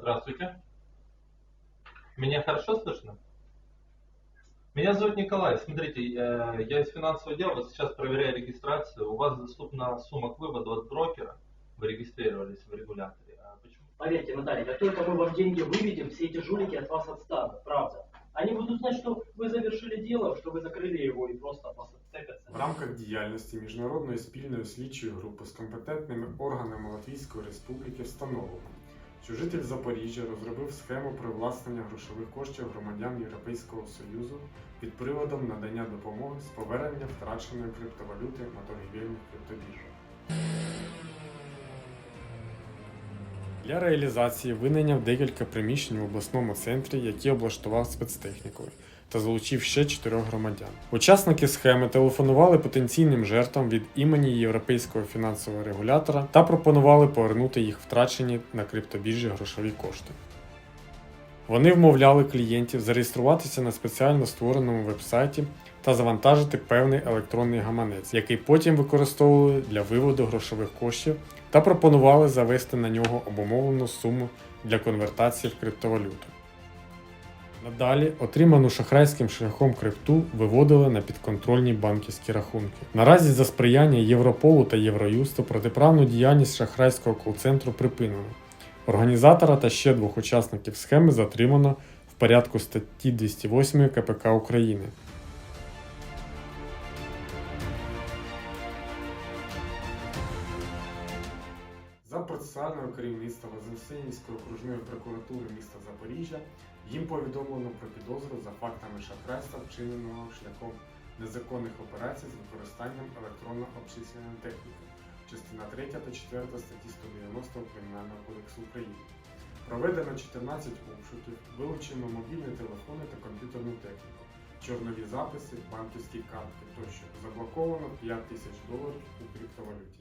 Здравствуйте. Меня хорошо слышно? Меня зовут Николай. Смотрите, э, я из финансового дела. Вот сейчас проверяю регистрацию. У вас доступна сумма к выводу от брокера. Вы регистрировались в регуляторе. А почему? Поверьте, Наталья, как только мы вам деньги выведем, все эти жулики от вас отстанут, правда. Они будут знать, что вы завершили дело, что вы закрыли его и просто от вас отцепятся. В рамках діяльності міжнародної спільної слідчої групи з компетентними органами Латвійської Республіки встановлено, що житель Запоріжжя розробив схему привласнення грошових коштів громадян Європейського Союзу під приводом надання допомоги з повернення втраченої криптовалюти на торгівельних криптобіржах. Для реалізації винайняв декілька приміщень в обласному центрі, які облаштував спецтехнікою, та залучив ще чотирьох громадян. Учасники схеми телефонували потенційним жертвам від імені європейського фінансового регулятора та пропонували повернути їх втрачені на криптобіржі грошові кошти. Вони вмовляли клієнтів зареєструватися на спеціально створеному вебсайті та завантажити певний електронний гаманець, який потім використовували для виводу грошових коштів та пропонували завести на нього обумовлену суму для конвертації в криптовалюту. Надалі отриману шахрайським шляхом крипту виводили на підконтрольні банківські рахунки. Наразі за сприяння Європолу та Євроюсту протиправну діяльність шахрайського кол-центру припинено. Організатора та ще двох учасників схеми затримано в порядку статті 208 КПК України. Процесуального керівництва Вознесенівської окружної прокуратури міста Запоріжжя їм повідомлено про підозру за фактами шахрайства, вчиненого шляхом незаконних операцій з використанням електронно-обчислювальної техніки, частина 3 та 4 статті 190 Кримінального кодексу України. Проведено 14 обшуків, вилучено мобільні телефони та комп'ютерну техніку, чорнові записи, банківські картки тощо. Заблоковано 5 тисяч доларів у криптовалюті.